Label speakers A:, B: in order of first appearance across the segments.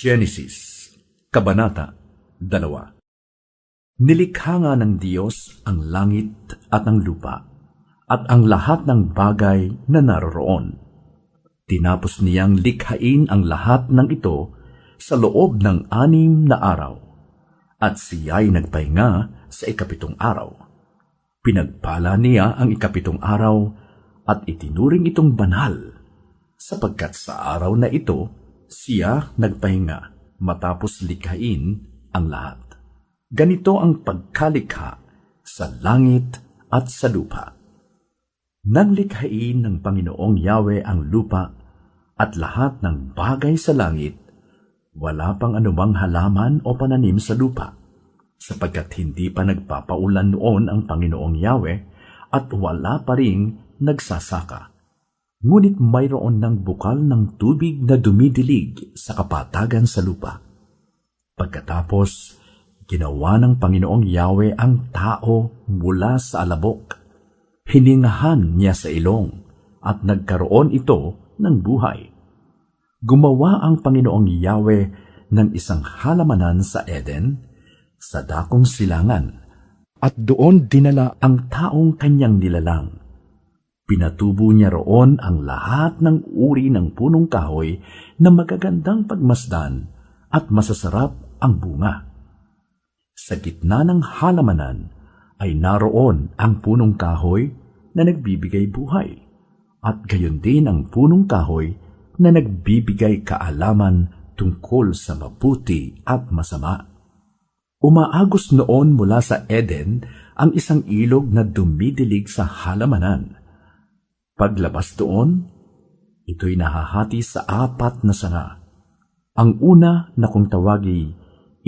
A: Genesis, Kabanata 2 Nilikha nga ng Diyos ang langit at ang lupa, at ang lahat ng bagay na naroroon. Tinapos niyang likhain ang lahat ng ito sa loob ng anim na araw, at siya'y nagpahinga sa ikapitong araw. Pinagpala niya ang ikapitong araw at itinuring itong banal, sapagkat sa araw na ito, siya nagpahinga matapos likhain ang lahat. Ganito ang pagkalikha sa langit at sa lupa. Nang likhain ng Panginoong Yahweh ang lupa at lahat ng bagay sa langit, wala pang anumang halaman o pananim sa lupa, sapagkat hindi pa nagpapaulan noon ang Panginoong Yahweh at wala pa ring nagsasaka ngunit mayroon ng bukal ng tubig na dumidilig sa kapatagan sa lupa. Pagkatapos, ginawa ng Panginoong Yahweh ang tao mula sa alabok. Hiningahan niya sa ilong at nagkaroon ito ng buhay. Gumawa ang Panginoong Yahweh ng isang halamanan sa Eden, sa dakong silangan, at doon dinala ang taong kanyang nilalang Pinatubo niya roon ang lahat ng uri ng punong kahoy na magagandang pagmasdan at masasarap ang bunga. Sa gitna ng halamanan ay naroon ang punong kahoy na nagbibigay buhay at gayon din ang punong kahoy na nagbibigay kaalaman tungkol sa mabuti at masama. Umaagos noon mula sa Eden ang isang ilog na dumidilig sa halamanan Paglabas doon, ito'y nahahati sa apat na sanga. Ang una na kung tawagi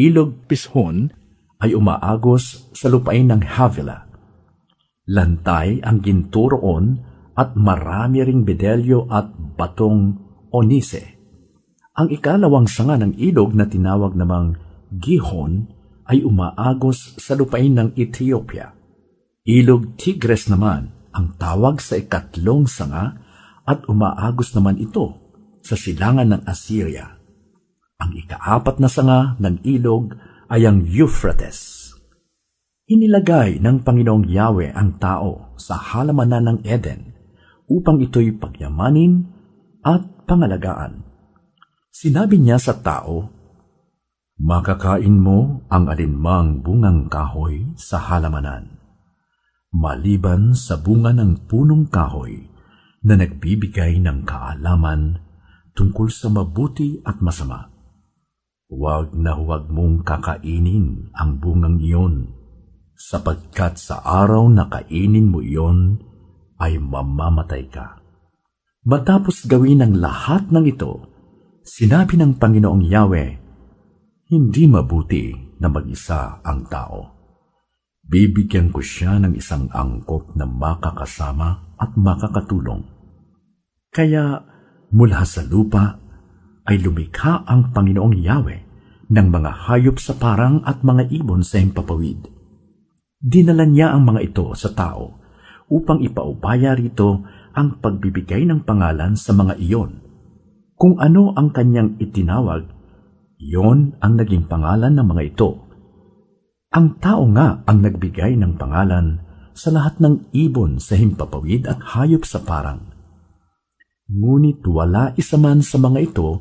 A: ilog pishon ay umaagos sa lupain ng Havila. Lantay ang ginturoon at marami ring bedelyo at batong onise. Ang ikalawang sanga ng ilog na tinawag namang Gihon ay umaagos sa lupain ng Ethiopia. Ilog Tigres naman ang tawag sa ikatlong sanga at umaagos naman ito sa silangan ng Assyria. Ang ikaapat na sanga ng ilog ay ang Euphrates. Inilagay ng Panginoong Yahweh ang tao sa halamanan ng Eden upang ito'y pagyamanin at pangalagaan. Sinabi niya sa tao, Makakain mo ang alinmang bungang kahoy sa halamanan maliban sa bunga ng punong kahoy na nagbibigay ng kaalaman tungkol sa mabuti at masama. Huwag na huwag mong kakainin ang bungang iyon, sapagkat sa araw na kainin mo iyon ay mamamatay ka. Matapos gawin ang lahat ng ito, sinabi ng Panginoong Yahweh, hindi mabuti na mag-isa ang tao Bibigyan ko siya ng isang angkop na makakasama at makakatulong. Kaya mula sa lupa ay lumikha ang Panginoong Yahweh ng mga hayop sa parang at mga ibon sa himpapawid. Dinala niya ang mga ito sa tao upang ipaubaya rito ang pagbibigay ng pangalan sa mga iyon. Kung ano ang kanyang itinawag, iyon ang naging pangalan ng mga ito ang tao nga ang nagbigay ng pangalan sa lahat ng ibon sa himpapawid at hayop sa parang. Ngunit wala isa man sa mga ito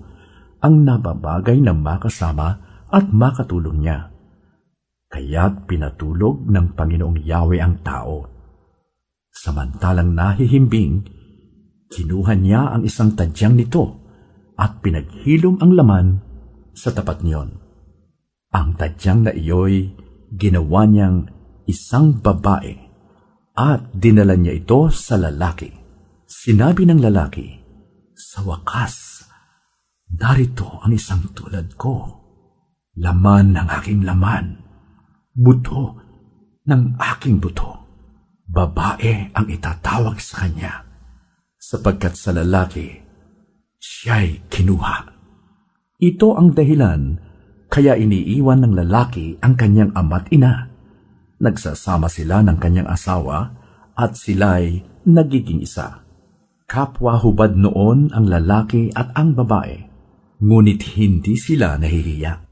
A: ang nababagay na makasama at makatulong niya. Kaya't pinatulog ng Panginoong Yahweh ang tao. Samantalang nahihimbing, kinuha niya ang isang tadyang nito at pinaghilom ang laman sa tapat niyon. Ang tadyang na iyo'y ginawa niyang isang babae at dinala niya ito sa lalaki. Sinabi ng lalaki, Sa wakas, narito ang isang tulad ko. Laman ng aking laman, buto ng aking buto. Babae ang itatawag sa kanya, sapagkat sa lalaki, siya'y kinuha. Ito ang dahilan kaya iniiwan ng lalaki ang kanyang ama't ina. Nagsasama sila ng kanyang asawa at sila'y nagiging isa. Kapwa hubad noon ang lalaki at ang babae. ngunit hindi sila nahihiya.